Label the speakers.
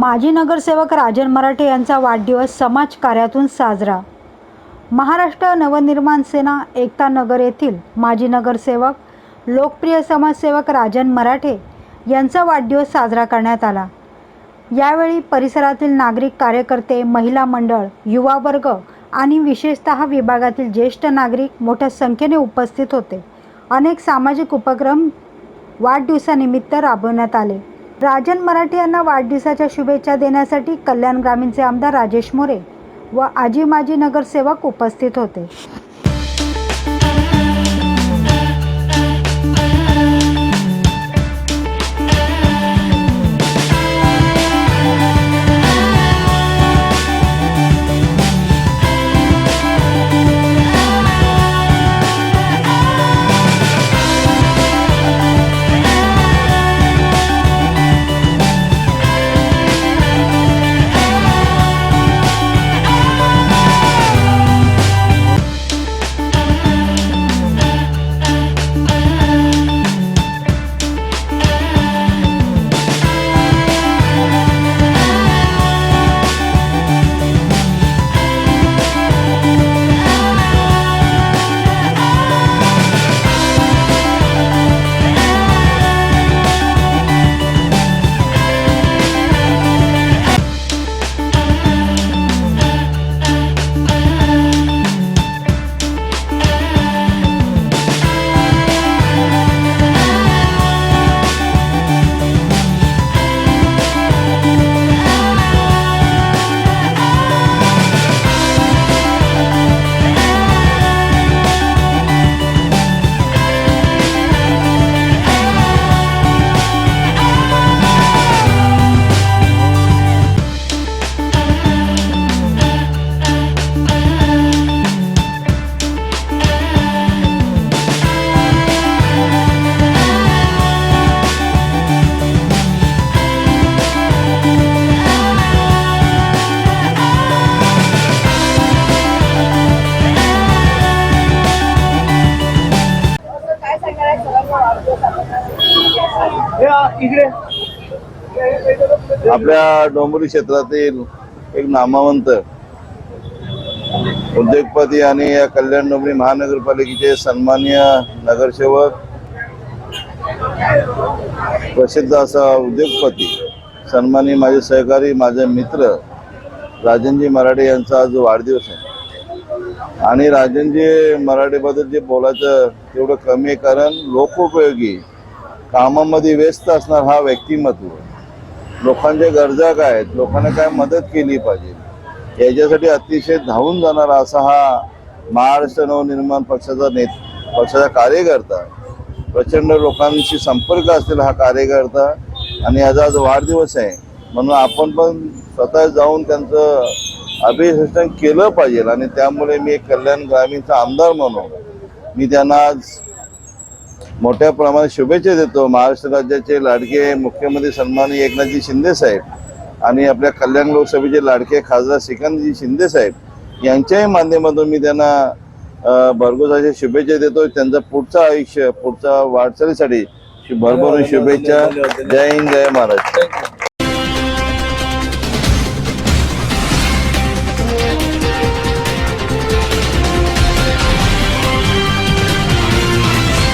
Speaker 1: माजी नगरसेवक राजन मराठे यांचा वाढदिवस समाज कार्यातून साजरा. महाराष्ट्र नवनिर्माण सेना एकता नगर येथील माजी नगरसेवक लोकप्रिय समाजसेवक राजन मराठे यांचा वाढदिवस साजरा करण्यात आला. यावेळी परिसरातील नागरिक कार्यकर्ते महिला मंडळ युवा वर्ग आणि विशेषतः विभागातील ज्येष्ठ नागरिक मोठ्या संख्येने उपस्थित होते. अनेक सामाजिक उपक्रम वाढदिवसानिमित्त राबवण्यात आले. राजन मराठे यांना वाढदिवसाच्या शुभेच्छा देण्यासाठी कल्याण ग्रामीणचे आमदार राजेश मोरे व आजी माजी नगरसेवक उपस्थित होते.
Speaker 2: आपल्या डोंबरी क्षेत्रातील एक नामवंत उद्योगपती आणि या कल्याण डोंबरी महानगरपालिकेचे सन्मान्य नगरसेवक प्रसिद्ध असा उद्योगपती सन्मानी माझे सहकारी माझे मित्र राजनजी मराठे यांचा आज वाढदिवस आहे. आणि राजनजी मराठेबद्दल जे बोलायचं तेवढं कमी आहे कारण लोकोपयोगी कामामध्ये व्यस्त असणार हा व्यक्तिमत्व. लोकांच्या गरजा काय आहेत? लोकांना काय मदत केली पाहिजे? याच्यासाठी अतिशय धावून जाणारा असा हा महाराष्ट्र नवनिर्माण पक्षाचा नेत पक्षाचा कार्यकर्ता. प्रचंड लोकांशी संपर्क असलेला हा कार्यकर्ता आणि याचा आज वाढदिवस आहे. म्हणून आपण पण स्वतः जाऊन त्यांचं अभिषेचन केलं पाहिजे आणि त्यामुळे मी एक कल्याण ग्रामीणचा आमदार म्हणून मी त्यांना आज मोठ्या प्रमाणात शुभेच्छा देतो. महाराष्ट्र राज्याचे लाडके मुख्यमंत्री सन्माननीय एकनाथजी शिंदे साहेब आणि आपल्या कल्याण लोकसभेचे लाडके खासदार श्रीकांतजी शिंदे साहेब यांच्याही माध्यमातून मी त्यांना भरघोस अशा शुभेच्छा देतो. त्यांचं पुढचं आयुष्य पुढच्या वाटचालीसाठी भरभरून शुभेच्छा. जय हिंद जय महाराष्ट्र.